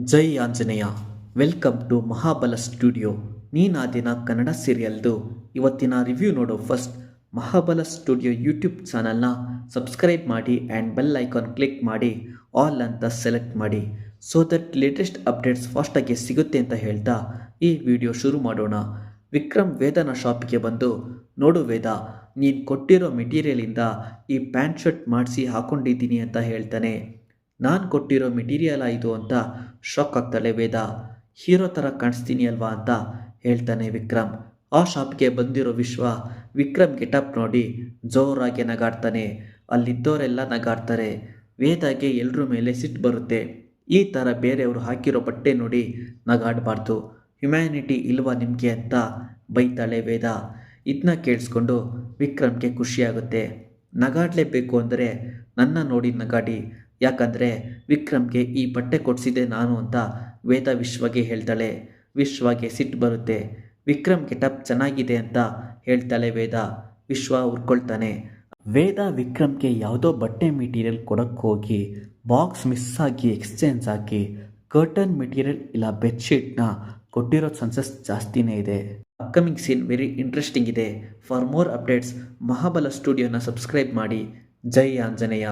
Jai Anjaneya, welcome to Mahabala studio. ನೀನಾದಿನ Kannada ಸೀರಿಯಲ್ದು. ಇವತ್ತಿನ review ನೋಡೋ ಫಸ್ಟ್ ಮಹಾಬಲ ಸ್ಟುಡಿಯೋ ಯೂಟ್ಯೂಬ್ ಚಾನಲ್ನ ಸಬ್ಸ್ಕ್ರೈಬ್ ಮಾಡಿ ಆ್ಯಂಡ್ ಬೆಲ್ ಐಕಾನ್ ಕ್ಲಿಕ್ ಮಾಡಿ, ಆಲ್ ಅಂತ ಸೆಲೆಕ್ಟ್ ಮಾಡಿ. ಸೊ ದಟ್ ಲೇಟೆಸ್ಟ್ ಅಪ್ಡೇಟ್ಸ್ ಫಾಸ್ಟಾಗಿ ಸಿಗುತ್ತೆ ಅಂತ ಹೇಳ್ತಾ ಈ ವಿಡಿಯೋ ಶುರು ಮಾಡೋಣ. ವಿಕ್ರಮ್ ವೇದನ ಶಾಪಿಗೆ ಬಂದು, ನೋಡು ವೇದ, ನೀನು ಕೊಟ್ಟಿರೋ ಮೆಟೀರಿಯಲಿಂದ ಈ ಪ್ಯಾಂಟ್ ಶರ್ಟ್ ಮಾಡಿಸಿ ಹಾಕೊಂಡಿದ್ದೀನಿ ಅಂತ ಹೇಳ್ತಾನೆ. ನಾನು ಕೊಟ್ಟಿರೋ ಮೆಟೀರಿಯಲ್ ಆಯಿತು ಅಂತ ಶಾಕ್ ಆಗ್ತಾಳೆ ವೇದ. ಹೀರೋ ಥರ ಕಾಣಿಸ್ತೀನಿ ಅಲ್ವಾ ಅಂತ ಹೇಳ್ತಾನೆ ವಿಕ್ರಮ್. ಆ ಶಾಪ್ಗೆ ಬಂದಿರೋ ವಿಶ್ವ ವಿಕ್ರಮ್ ಗೆಟಪ್ ನೋಡಿ ಜೋರಾಗಿ ನಗಾಡ್ತಾನೆ. ಅಲ್ಲಿದ್ದವರೆಲ್ಲ ನಗಾಡ್ತಾರೆ. ವೇದಾಗೆ ಎಲ್ಲರ ಮೇಲೆ ಸಿಟ್ಟು ಬರುತ್ತೆ. ಈ ಥರ ಬೇರೆಯವರು ಹಾಕಿರೋ ಬಟ್ಟೆ ನೋಡಿ ನಗಾಡಬಾರ್ದು. ಹ್ಯುಮ್ಯಾನಿಟಿ ಇಲ್ವಾ ನಿಮಗೆ ಅಂತ ಬೈತಾಳೆ ವೇದ. ಇದನ್ನ ಕೇಳಿಸ್ಕೊಂಡು ವಿಕ್ರಮ್ಗೆ ಖುಷಿಯಾಗುತ್ತೆ. ನಗಾಡಲೇಬೇಕು ಅಂದರೆ ನನ್ನ ನೋಡಿ ನಗಾಡಿ. ಯಾಕಂದರೆ ವಿಕ್ರಮ್ಗೆ ಈ ಬಟ್ಟೆ ಕೊಡಿಸಿದೆ ನಾನು ಅಂತ ವೇದ ವಿಶ್ವಗೆ ಹೇಳ್ತಾಳೆ. ವಿಶ್ವಗೆ ಸಿಟ್ಟು ಬರುತ್ತೆ. ವಿಕ್ರಮ್ ಗೆಟಪ್ ಚೆನ್ನಾಗಿದೆ ಅಂತ ಹೇಳ್ತಾಳೆ ವೇದ. ವಿಶ್ವ ಉರ್ಕೊಳ್ತಾನೆ. ವೇದ ವಿಕ್ರಮ್ಗೆ ಯಾವುದೋ ಬಟ್ಟೆ ಮೆಟೀರಿಯಲ್ ಕೊಡೋಕ್ಕೋಗಿ ಬಾಕ್ಸ್ ಮಿಸ್ ಆಗಿ ಎಕ್ಸ್ಚೇಂಜ್ ಆಗಿ ಕರ್ಟನ್ ಮೆಟೀರಿಯಲ್ ಇಲ್ಲ ಬೆಡ್ಶೀಟ್ನ ಕೊಟ್ಟಿರೋ ಚಾನ್ಸಸ್ ಜಾಸ್ತಿನೇ ಇದೆ. ಅಪ್ಕಮಿಂಗ್ ಸೀನ್ ವೆರಿ ಇಂಟ್ರೆಸ್ಟಿಂಗ್ ಇದೆ. ಫಾರ್ ಮೋರ್ ಅಪ್ಡೇಟ್ಸ್ ಮಹಾಬಲ ಸ್ಟುಡಿಯೋನ ಸಬ್ಸ್ಕ್ರೈಬ್ ಮಾಡಿ. ಜೈ ಆಂಜನೇಯ.